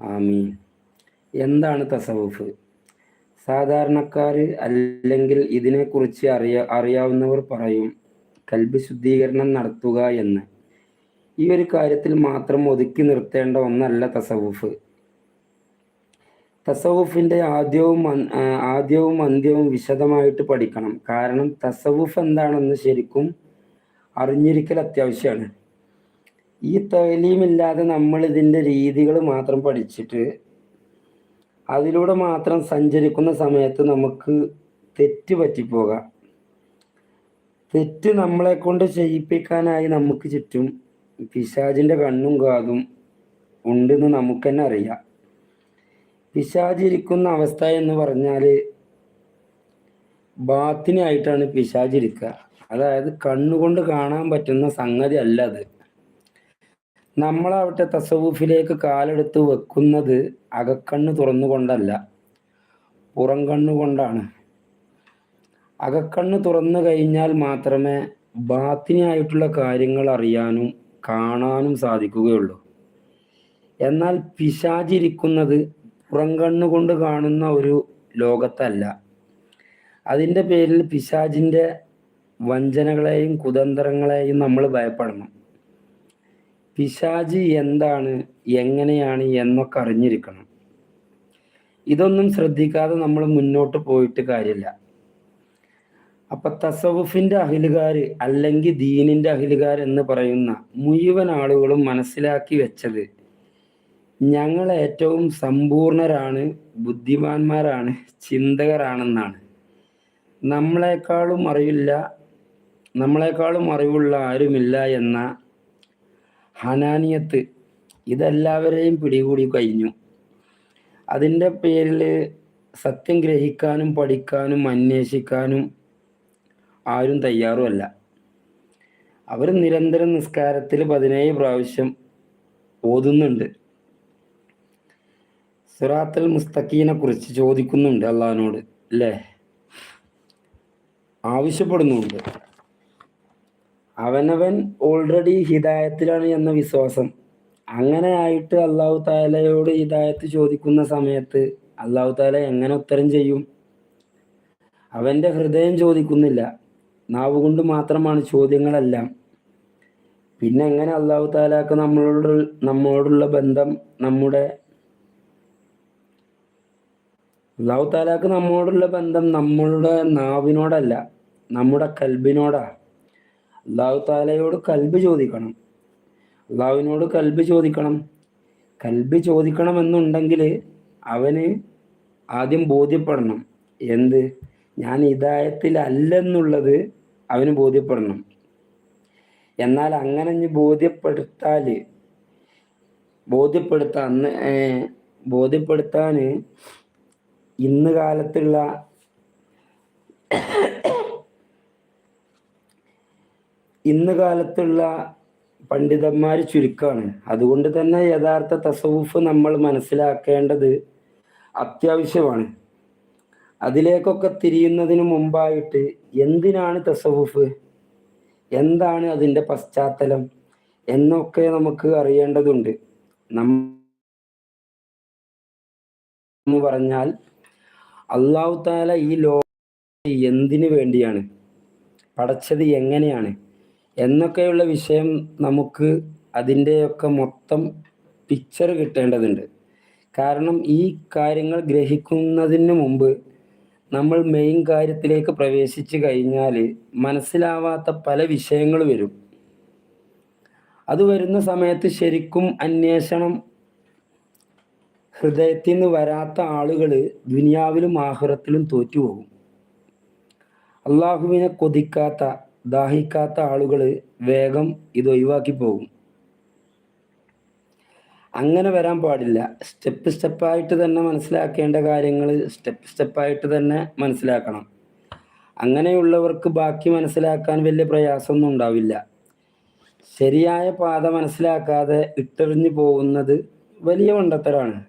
ആമീൻ. എന്താണ് തസവുഫ് സാധാരണക്കാർ അല്ലെങ്കിൽ ഇതിനെക്കുറിച്ച് അറിയ അറിയാവുന്നവർ പറയും കൽബ് ശുദ്ധീകരണം നടത്തുക എന്ന്. ഈ ഒരു കാര്യത്തിൽ മാത്രം ഒതുക്കി നിർത്തേണ്ട ഒന്നല്ല തസവുഫ് തസവുഫിന്റെ ആദ്യവും ആദ്യവും അന്ത്യവും വിശദമായിട്ട് പഠിക്കണം. കാരണം തസവുഫ് എന്താണെന്ന് ശരിക്കും അറിഞ്ഞിരിക്കൽ അത്യാവശ്യമാണ്. ഈ തലീമില്ലാതെ നമ്മൾ ഇതിന്റെ രീതികൾ മാത്രം പഠിച്ചിട്ട് അതിലൂടെ മാത്രം സഞ്ചരിക്കുന്ന സമയത്ത് നമുക്ക് തെറ്റ് പറ്റിപ്പോകാം. തെറ്റ് നമ്മളെ കൊണ്ട് ചെയ്യിപ്പിക്കാനായി നമുക്ക് ചുറ്റും പിശാജിന്റെ കണ്ണും കാതും ഉണ്ടെന്ന് നമുക്ക് തന്നെ അറിയാം. പിശാചിരിക്കുന്ന അവസ്ഥ എന്ന് പറഞ്ഞാൽ ബാത്തിനായിട്ടാണ് പിശാചിരിക്കുക അതായത് കണ്ണുകൊണ്ട് കാണാൻ പറ്റുന്ന സംഗതി അല്ല അത്. നമ്മളാവട്ടെ തസവൂഫിലേക്ക് കാലെടുത്ത് വെക്കുന്നത് അകക്കണ്ണ് തുറന്നുകൊണ്ടല്ല പുറം കണ്ണുകൊണ്ടാണ് അകക്കണ്ണ് തുറന്നു കഴിഞ്ഞാൽ മാത്രമേ ബാത്തിനായിട്ടുള്ള കാര്യങ്ങൾ അറിയാനും കാണാനും സാധിക്കുകയുള്ളൂ. എന്നാൽ പിശാചിരിക്കുന്നത് പുറം കണ്ണുകൊണ്ട് കാണുന്ന ഒരു ലോകത്തല്ല. അതിന്റെ പേരിൽ പിശാചിന്റെ വഞ്ചനകളെയും കുതന്ത്രങ്ങളെയും നമ്മൾ ഭയപ്പെടണം. പിശാജ് എന്താണ് എങ്ങനെയാണ് എന്നൊക്കെ അറിഞ്ഞിരിക്കണം. ഇതൊന്നും ശ്രദ്ധിക്കാതെ നമ്മൾ മുന്നോട്ട് പോയിട്ട് കാര്യമില്ല. അപ്പൊ തസവുഫിന്റെ അഹിലുകാർ അല്ലെങ്കിൽ ദീനിന്റെ അഹിലുകാർ എന്ന് പറയുന്ന മുഴുവൻ ആളുകളും മനസ്സിലാക്കി വെച്ചത് ഞങ്ങൾ ഏറ്റവും സമ്പൂർണരാണ് ബുദ്ധിമാന്മാരാണ് ചിന്തകരാണെന്നാണ്. നമ്മളെക്കാളും അറിവില്ല നമ്മളെക്കാളും അറിവുള്ള ആരുമില്ല എന്ന ഹനാനിയത്ത്. ഇതെല്ലാവരെയും പിടികൂടി കഴിഞ്ഞു. അതിന്റെ പേരിൽ സത്യം ഗ്രഹിക്കാനും പഠിക്കാനും അന്വേഷിക്കാനും ആരും തയ്യാറുമല്ല. അവർ നിരന്തരം നിസ്കാരത്തിൽ പതിനേഴ് പ്രാവശ്യം ഓതുന്നുണ്ട്. സുറാത്തൽ മുസ്തഖീനെ കുറിച്ച് ചോദിക്കുന്നുണ്ട് അള്ളഹാനോട് അല്ലേ? ആവശ്യപ്പെടുന്നുണ്ട്. അവനവൻ ഓൾറെഡി ഹിദായത്തിലാണ് എന്ന വിശ്വാസം. അങ്ങനെ ആയിട്ട് അള്ളാഹു താലയോട് ഹിദായത്ത് ചോദിക്കുന്ന സമയത്ത് അള്ളാഹു താല എങ്ങനെ ഉത്തരം ചെയ്യും? അവന്റെ ഹൃദയം ചോദിക്കുന്നില്ല. നാവുകൊണ്ട് മാത്രമാണ് ചോദ്യങ്ങളെല്ലാം. പിന്നെ എങ്ങനെ അള്ളാഹു താലാക്ക് നമ്മളോട് നമ്മളോടുള്ള ബന്ധം നമ്മുടെ അള്ളാഹു താലാക്ക് നമ്മളോടുള്ള ബന്ധം നമ്മളുടെ നാവിനോടല്ല നമ്മുടെ കൽബിനോടാ. അള്ളാഹു താലയോട് കൽബ് ചോദിക്കണം. അള്ളാഹുവിനോട് കൽബ് ചോദിക്കണം. കൽബ് ചോദിക്കണം എന്നുണ്ടെങ്കിൽ അവന് ആദ്യം ബോധ്യപ്പെടണം. എന്ത്? ഞാൻ ഇതായത്തിലല്ലെന്നുള്ളത് അവന് ബോധ്യപ്പെടണം. എന്നാൽ അങ്ങനെ ബോധ്യപ്പെടുത്താൽ ബോധ്യപ്പെടുത്താൻ ബോധ്യപ്പെടുത്താൻ ഇന്ന് കാലത്തുള്ള ഇന്ന് കാലത്തുള്ള പണ്ഡിതന്മാർ ചുരുക്കമാണ് അതുകൊണ്ട് തന്നെ യഥാർത്ഥ തസവൂഫ് നമ്മൾ മനസ്സിലാക്കേണ്ടത് അത്യാവശ്യമാണ്. അതിലേക്കൊക്കെ തിരിയുന്നതിന് മുമ്പായിട്ട് എന്തിനാണ് തസവൂഫ് എന്താണ് അതിന്റെ പശ്ചാത്തലം? എന്നൊക്കെ നമുക്ക് അറിയേണ്ടതുണ്ട്. എന്ന് പറഞ്ഞാൽ അള്ളാഹു താല ഈ ലോകം എന്തിനു വേണ്ടിയാണ്? പടച്ചത് എങ്ങനെയാണ്? എന്നൊക്കെയുള്ള വിഷയം നമുക്ക് അതിന്റെയൊക്കെ മൊത്തം പിക്ചർ കിട്ടേണ്ടതുണ്ട്. കാരണം ഈ കാര്യങ്ങൾ ഗ്രഹിക്കുന്നതിന് മുമ്പ് നമ്മൾ മെയിൻ കാര്യത്തിലേക്ക് പ്രവേശിച്ചു കഴിഞ്ഞാൽ മനസ്സിലാവാത്ത പല വിഷയങ്ങൾ വരും. അത് വരുന്ന സമയത്ത് ശരിക്കും അന്വേഷണം ഹൃദയത്തിൽ നിന്ന് വരാത്ത ആളുകൾ ദുനിയാവിലും ആഹുറത്തിലും തോറ്റുപോകും. അള്ളാഹുവിനെ കൊതിക്കാത്ത ദാഹിക്കാത്ത ആളുകൾ വേഗം ഇത് ഒഴിവാക്കി പോകും. അങ്ങനെ വരാൻ പാടില്ല. സ്റ്റെപ്പ് സ്റ്റെപ്പായിട്ട് തന്നെ മനസ്സിലാക്കേണ്ട കാര്യങ്ങൾ സ്റ്റെപ്പ് സ്റ്റെപ്പായിട്ട് തന്നെ മനസ്സിലാക്കണം. അങ്ങനെയുള്ളവർക്ക് ബാക്കി മനസ്സിലാക്കാൻ വലിയ പ്രയാസമൊന്നും ഉണ്ടാവില്ല. ശരിയായ പാത മനസ്സിലാക്കാതെ ഇട്ടെറിഞ്ഞു പോകുന്നത് വലിയ മണ്ടത്തരാണ്.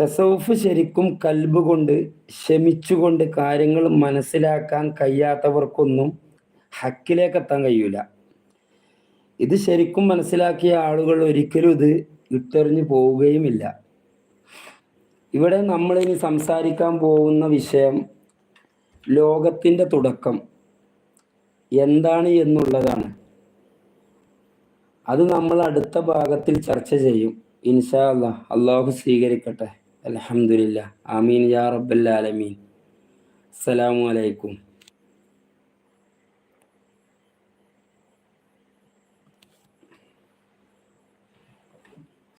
തസൗഫ് ശരിക്കും കൽബ് കൊണ്ട് ക്ഷമിച്ചുകൊണ്ട് കാര്യങ്ങൾ മനസ്സിലാക്കാൻ കഴിയാത്തവർക്കൊന്നും ഹക്കിലേക്ക് എത്താൻ കഴിയൂല. ഇത് ശരിക്കും മനസ്സിലാക്കിയ ആളുകൾ ഒരിക്കലും ഇത് ഇട്ടെറിഞ്ഞു പോവുകയുമില്ല. ഇവിടെ നമ്മളിനി സംസാരിക്കാൻ പോകുന്ന വിഷയം ലോകത്തിന്റെ തുടക്കം. എന്താണ് എന്നുള്ളതാണ്. അത് നമ്മൾ അടുത്ത ഭാഗത്തിൽ ചർച്ച ചെയ്യും. ഇൻഷാ അല്ലാ അള്ളാഹു സ്വീകരിക്കട്ടെ. അലഹമുല്ല ആമീൻ യാ റബ്ബൽ ആലമീൻ. അസ്സലാമു അലൈക്കും.